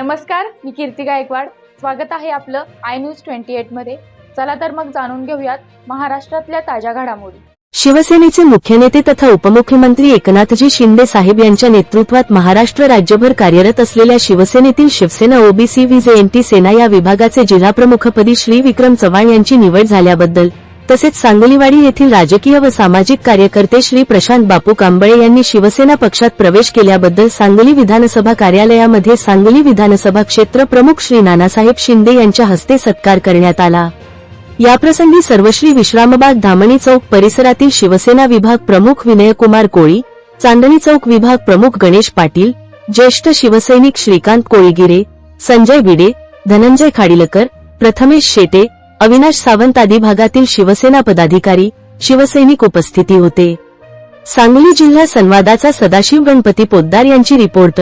नमस्कार मी कीर्ती गायकवाड. स्वागत आहे आपलं आय न्यूज ट्वेंटी एटमध्ये. चला तर मग जाणून घेऊयात महाराष्ट्रातल्या ताज्या घडामोडी. शिवसेनेचे मुख्य नेते तथा उपमुख्यमंत्री एकनाथजी शिंदे साहेब यांच्या नेतृत्वात महाराष्ट्र राज्यभर कार्यरत असलेल्या शिवसेनेतील शिवसेना ओबीसी विजे एनटी सेना या विभागाचे जिल्हाप्रमुखपदी श्री विक्रम चव्हाण यांची निवड झाल्याबद्दल तसेच सांगलीवाडी येथील राजकीय व सामाजिक कार्यकर्ते श्री प्रशांत बापू कांबळे यांनी शिवसेना पक्षात प्रवेश केल्याबद्दल सांगली विधानसभा कार्यालयामध्ये सांगली विधानसभा क्षेत्र प्रमुख श्री नानासाहेब शिंदे यांच्या हस्ते सत्कार करण्यात आला. याप्रसंगी सर्वश्री विश्रामबाग धामणी चौक परिसरातील शिवसेना विभाग प्रमुख विनयकुमार कोळी चांदणी चौक विभाग प्रमुख गणेश पाटील ज्येष्ठ शिवसैनिक श्रीकांत कोळीगिरे संजय बिडे धनंजय खाडीलकर प्रथमेश शेटे अविनाश सावंत आदी भागातील शिवसेना पदाधिकारी शिवसैनिक उपस्थिती होते. सांगली जिल्हा संवादाचा सदाशिव गणपती पोद्दार यांची रिपोर्ट.